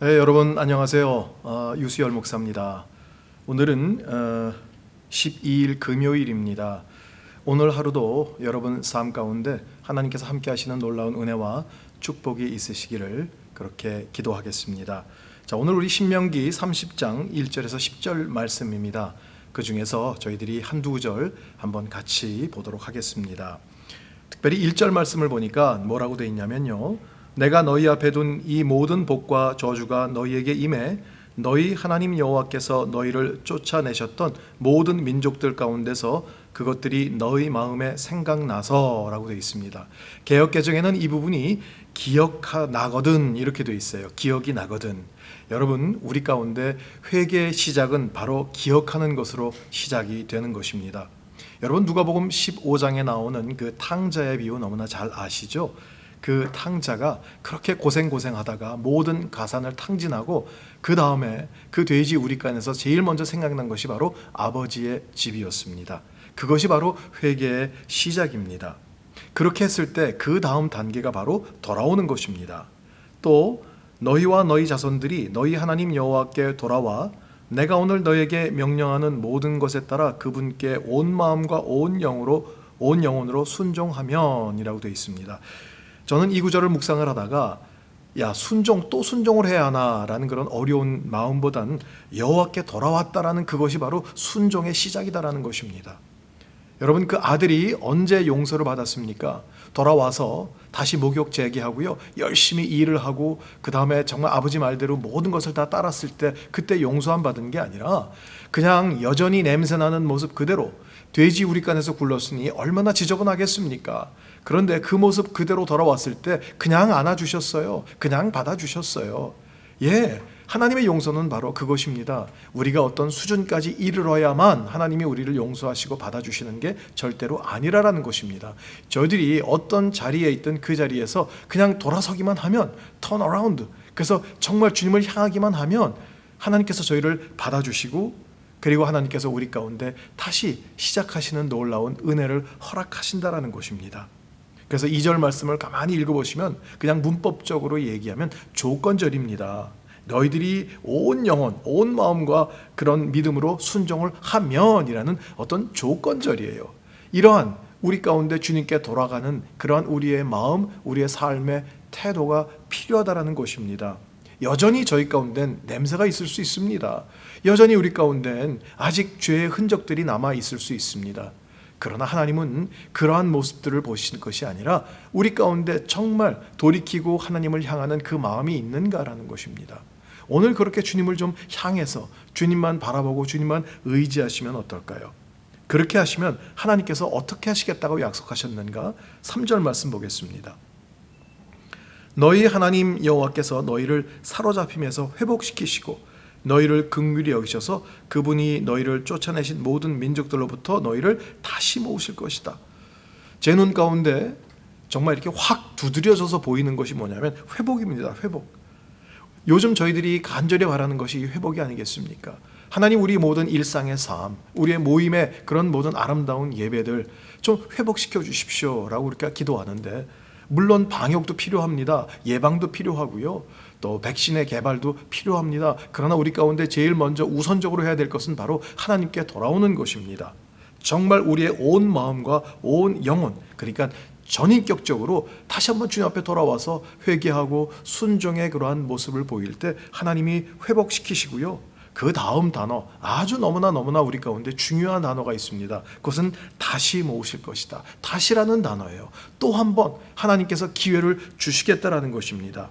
네, 여러분 안녕하세요. 어, 유수열 목사입니다. 오늘은 어, 12일 금요일입니다. 오늘 하루도 여러분 삶 가운데 하나님께서 함께 하시는 놀라운 은혜와 축복이 있으시기를 그렇게 기도하겠습니다. 자, 오늘 우리 신명기 30장 1절에서 10절 말씀입니다. 그 중에서 저희들이 한두 구절 한번 같이 보도록 하겠습니다. 특별히 1절 말씀을 보니까 뭐라고 되어 있냐면요. 내가 너희 앞에 둔 이 모든 복과 저주가 너희에게 임해 너희 하나님 여호와께서 너희를 쫓아내셨던 모든 민족들 가운데서 그것들이 너희 마음에 생각나서라고 되어 있습니다. 개역 개정에는 이 부분이 기억나거든 이렇게 되어 있어요. 기억이 나거든. 여러분 우리 가운데 회개의 시작은 바로 기억하는 것으로 시작이 되는 것입니다. 여러분 누가복음 15장에 나오는 그 탕자의 비유 너무나 잘 아시죠? 그 탕자가 그렇게 고생고생하다가 모든 가산을 탕진하고 그 다음에 그 돼지 우리간에서 제일 먼저 생각난 것이 바로 아버지의 집이었습니다. 그것이 바로 회개의 시작입니다. 그렇게 했을 때 그 다음 단계가 바로 돌아오는 것입니다. 또 너희와 너희 자손들이 너희 하나님 여호와께 돌아와 내가 오늘 너에게 명령하는 모든 것에 따라 그분께 온 마음과 온 영으로 온 영혼으로 순종하면이라고 되어 있습니다. 저는 이 구절을 묵상을 하다가 야 순종 또 순종을 해야 하나라는 그런 어려운 마음보단 여호와께 돌아왔다라는 그것이 바로 순종의 시작이다라는 것입니다. 여러분 그 아들이 언제 용서를 받았습니까? 돌아와서 다시 목욕 재개하고요 열심히 일을 하고 그 다음에 정말 아버지 말대로 모든 것을 다 따랐을 때 그때 용서함 받은 게 아니라 그냥 여전히 냄새 나는 모습 그대로 돼지 우리간에서 굴렀으니 얼마나 지저분하겠습니까? 그런데 그 모습 그대로 돌아왔을 때 그냥 안아주셨어요. 그냥 받아주셨어요. 예, 하나님의 용서는 바로 그것입니다. 우리가 어떤 수준까지 이르러야만 하나님이 우리를 용서하시고 받아주시는 게 절대로 아니라라는 것입니다. 저희들이 어떤 자리에 있든 그 자리에서 그냥 돌아서기만 하면 turn around. 그래서 정말 주님을 향하기만 하면 하나님께서 저희를 받아주시고 그리고 하나님께서 우리 가운데 다시 시작하시는 놀라운 은혜를 허락하신다라는 것입니다. 그래서 2절 말씀을 가만히 읽어보시면 그냥 문법적으로 얘기하면 조건절입니다. 너희들이 온 영혼, 온 마음과 그런 믿음으로 순종을 하면이라는 어떤 조건절이에요. 이러한 우리 가운데 주님께 돌아가는 그러한 우리의 마음, 우리의 삶의 태도가 필요하다라는 것입니다. 여전히 저희 가운데는 냄새가 있을 수 있습니다. 여전히 우리 가운데는 아직 죄의 흔적들이 남아 있을 수 있습니다. 그러나 하나님은 그러한 모습들을 보시는 것이 아니라 우리 가운데 정말 돌이키고 하나님을 향하는 그 마음이 있는가라는 것입니다. 오늘 그렇게 주님을 좀 향해서 주님만 바라보고 주님만 의지하시면 어떨까요? 그렇게 하시면 하나님께서 어떻게 하시겠다고 약속하셨는가? 3절 말씀 보겠습니다. 너희 하나님 여호와께서 너희를 사로잡힘에서 회복시키시고 너희를 극률히 여기셔서 그분이 너희를 쫓아내신 모든 민족들로부터 너희를 다시 모으실 것이다. 제 눈 가운데 정말 이렇게 확 두드려져서 보이는 것이 뭐냐면 회복입니다. 회복. 요즘 저희들이 간절히 바라는 것이 회복이 아니겠습니까? 하나님 우리 모든 일상의 삶, 우리의 모임의 그런 모든 아름다운 예배들 좀 회복시켜 주십시오라고 우리가 기도하는데 물론 방역도 필요합니다. 예방도 필요하고요. 또 백신의 개발도 필요합니다. 그러나 우리 가운데 제일 먼저 우선적으로 해야 될 것은 바로 하나님께 돌아오는 것입니다. 정말 우리의 온 마음과 온 영혼, 그러니까 전인격적으로 다시 한번 주님 앞에 돌아와서 회개하고 순종의 그러한 모습을 보일 때 하나님이 회복시키시고요. 그 다음 단어 아주 너무나 너무나 우리 가운데 중요한 단어가 있습니다. 그것은 다시 모으실 것이다. 다시라는 단어예요. 또 한 번 하나님께서 기회를 주시겠다라는 것입니다.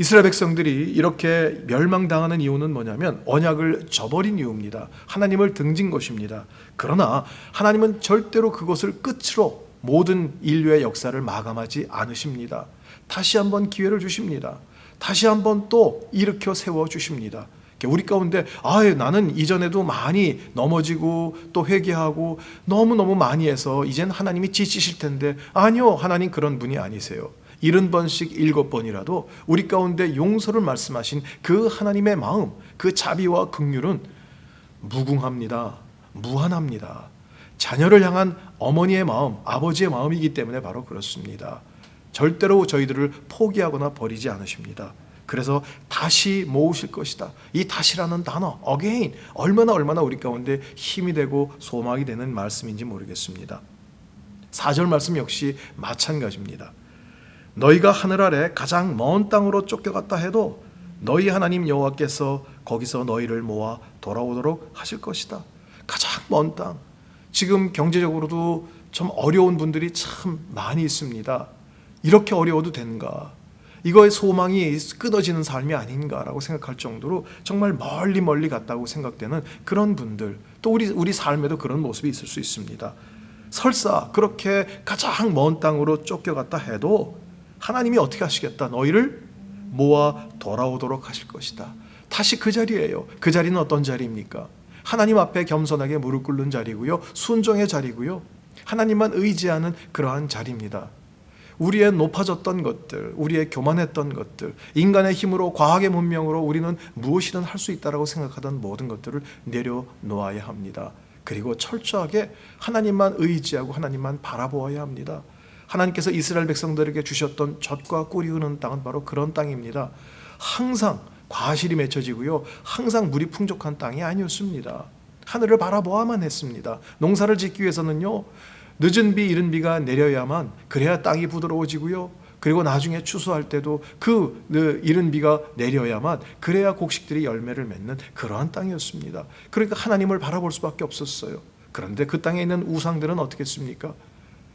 이스라엘 백성들이 이렇게 멸망당하는 이유는 뭐냐면 언약을 저버린 이유입니다. 하나님을 등진 것입니다. 그러나 하나님은 절대로 그것을 끝으로 모든 인류의 역사를 마감하지 않으십니다. 다시 한번 기회를 주십니다. 다시 한번 또 일으켜 세워 주십니다. 우리 가운데 아 나는 이전에도 많이 넘어지고 또 회개하고 너무너무 많이 해서 이젠 하나님이 지치실 텐데 아니요 하나님 그런 분이 아니세요. 일흔 번씩 일곱 번이라도 우리 가운데 용서를 말씀하신 그 하나님의 마음, 그 자비와 긍휼은 무궁합니다. 무한합니다. 자녀를 향한 어머니의 마음, 아버지의 마음이기 때문에 바로 그렇습니다. 절대로 저희들을 포기하거나 버리지 않으십니다. 그래서 다시 모으실 것이다. 이 다시라는 단어, again, 얼마나 얼마나 우리 가운데 힘이 되고 소망이 되는 말씀인지 모르겠습니다. 4절 말씀 역시 마찬가지입니다. 너희가 하늘 아래 가장 먼 땅으로 쫓겨갔다 해도 너희 하나님 여호와께서 거기서 너희를 모아 돌아오도록 하실 것이다. 가장 먼 땅. 지금 경제적으로도 좀 어려운 분들이 참 많이 있습니다. 이렇게 어려워도 되는가? 이거의 소망이 끊어지는 삶이 아닌가라고 생각할 정도로 정말 멀리 멀리 갔다고 생각되는 그런 분들 또 우리 우리 삶에도 그런 모습이 있을 수 있습니다. 설사 그렇게 가장 먼 땅으로 쫓겨갔다 해도 하나님이 어떻게 하시겠다 너희를 모아 돌아오도록 하실 것이다. 다시 그 자리예요. 그 자리는 어떤 자리입니까? 하나님 앞에 겸손하게 무릎 꿇는 자리고요. 순종의 자리고요. 하나님만 의지하는 그러한 자리입니다. 우리의 높아졌던 것들, 우리의 교만했던 것들, 인간의 힘으로 과학의 문명으로 우리는 무엇이든 할 수 있다라고 생각하던 모든 것들을 내려놓아야 합니다. 그리고 철저하게 하나님만 의지하고 하나님만 바라보아야 합니다. 하나님께서 이스라엘 백성들에게 주셨던 젖과 꿀이 흐르는 땅은 바로 그런 땅입니다. 항상 과실이 맺혀지고요. 항상 물이 풍족한 땅이 아니었습니다. 하늘을 바라보아만 했습니다. 농사를 짓기 위해서는요. 늦은 비, 이른 비가 내려야만 그래야 땅이 부드러워지고요. 그리고 나중에 추수할 때도 그 이른 비가 내려야만 그래야 곡식들이 열매를 맺는 그러한 땅이었습니다. 그러니까 하나님을 바라볼 수밖에 없었어요. 그런데 그 땅에 있는 우상들은 어떻겠습니까?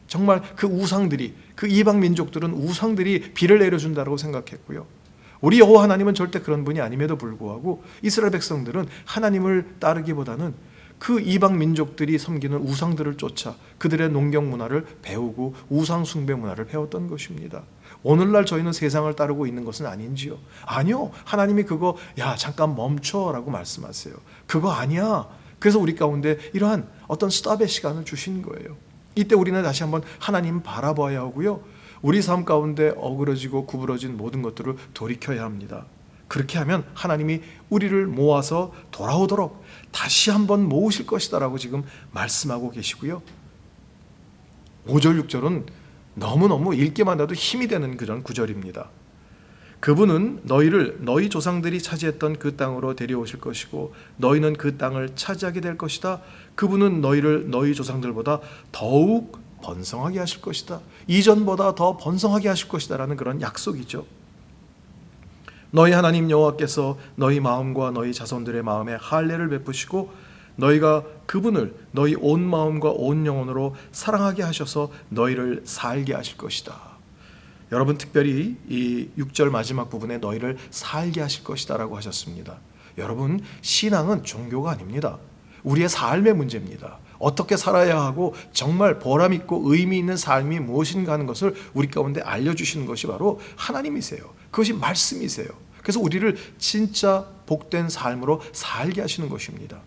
정말 그 우상들이 그 이방 민족들은 우상들이 비를 내려준다고 생각했고요. 우리 여호와 하나님은 절대 그런 분이 아님에도 불구하고 이스라엘 백성들은 하나님을 따르기보다는 그 이방 민족들이 섬기는 우상들을 쫓아 그들의 농경 문화를 배우고 우상 숭배 문화를 배웠던 것입니다. 오늘날 저희는 세상을 따르고 있는 것은 아닌지요? 아니요. 하나님이 그거 야 잠깐 멈춰라고 말씀하세요. 그거 아니야. 그래서 우리 가운데 이러한 어떤 스탑의 시간을 주신 거예요. 이때 우리는 다시 한번 하나님 바라봐야 하고요. 우리 삶 가운데 어그러지고 구부러진 모든 것들을 돌이켜야 합니다. 그렇게 하면 하나님이 우리를 모아서 돌아오도록 다시 한번 모으실 것이다라고 지금 말씀하고 계시고요. 5절 6절은 너무너무 읽기만 해도 힘이 되는 그런 구절입니다. 그분은 너희를 너희 조상들이 차지했던 그 땅으로 데려오실 것이고 너희는 그 땅을 차지하게 될 것이다. 그분은 너희를 너희 조상들보다 더욱 번성하게 하실 것이다. 이전보다 더 번성하게 하실 것이다라는 그런 약속이죠. 너희 하나님 여호와께서 너희 마음과 너희 자손들의 마음에 할례를 베푸시고 너희가 그분을 너희 온 마음과 온 영혼으로 사랑하게 하셔서 너희를 살게 하실 것이다. 여러분 특별히 이 6절 마지막 부분에 너희를 살게 하실 것이다라고 하셨습니다. 여러분 신앙은 종교가 아닙니다. 우리의 삶의 문제입니다. 어떻게 살아야 하고 정말 보람 있고 의미 있는 삶이 무엇인가 하는 것을 우리 가운데 알려주시는 것이 바로 하나님이세요. 그것이 말씀이세요. 그래서 우리를 진짜 복된 삶으로 살게 하시는 것입니다.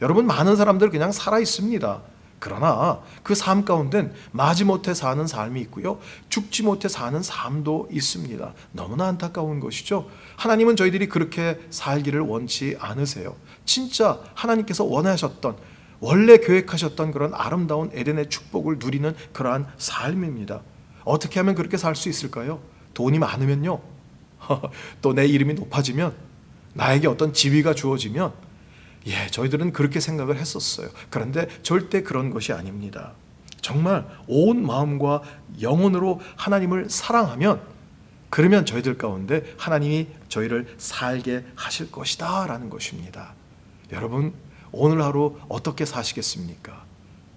여러분 많은 사람들 그냥 살아 있습니다. 그러나 그 삶 가운데는 마지못해 사는 삶이 있고요. 죽지 못해 사는 삶도 있습니다. 너무나 안타까운 것이죠. 하나님은 저희들이 그렇게 살기를 원치 않으세요. 진짜 하나님께서 원하셨던 원래 계획하셨던 그런 아름다운 에덴의 축복을 누리는 그러한 삶입니다. 어떻게 하면 그렇게 살 수 있을까요? 돈이 많으면요. 또 내 이름이 높아지면 나에게 어떤 지위가 주어지면 예, 저희들은 그렇게 생각을 했었어요. 그런데 절대 그런 것이 아닙니다. 정말 온 마음과 영혼으로 하나님을 사랑하면 그러면 저희들 가운데 하나님이 저희를 살게 하실 것이다 라는 것입니다. 여러분 오늘 하루 어떻게 사시겠습니까?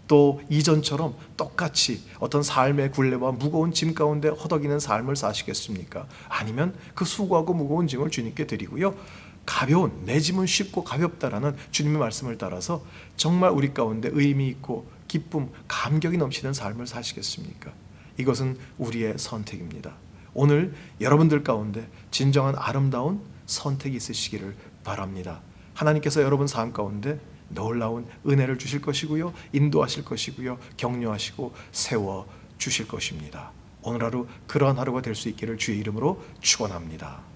또 이전처럼 똑같이 어떤 삶의 굴레와 무거운 짐 가운데 허덕이는 삶을 사시겠습니까? 아니면 그 수고하고 무거운 짐을 주님께 드리고요. 가벼운 내 짐은 쉽고 가볍다라는 주님의 말씀을 따라서 정말 우리 가운데 의미 있고 기쁨, 감격이 넘치는 삶을 사시겠습니까? 이것은 우리의 선택입니다. 오늘 여러분들 가운데 진정한 아름다운 선택이 있으시기를 바랍니다. 하나님께서 여러분 삶 가운데 놀라운 은혜를 주실 것이고요. 인도하실 것이고요. 격려하시고 세워 주실 것입니다. 오늘 하루 그러한 하루가 될 수 있기를 주의 이름으로 축원합니다.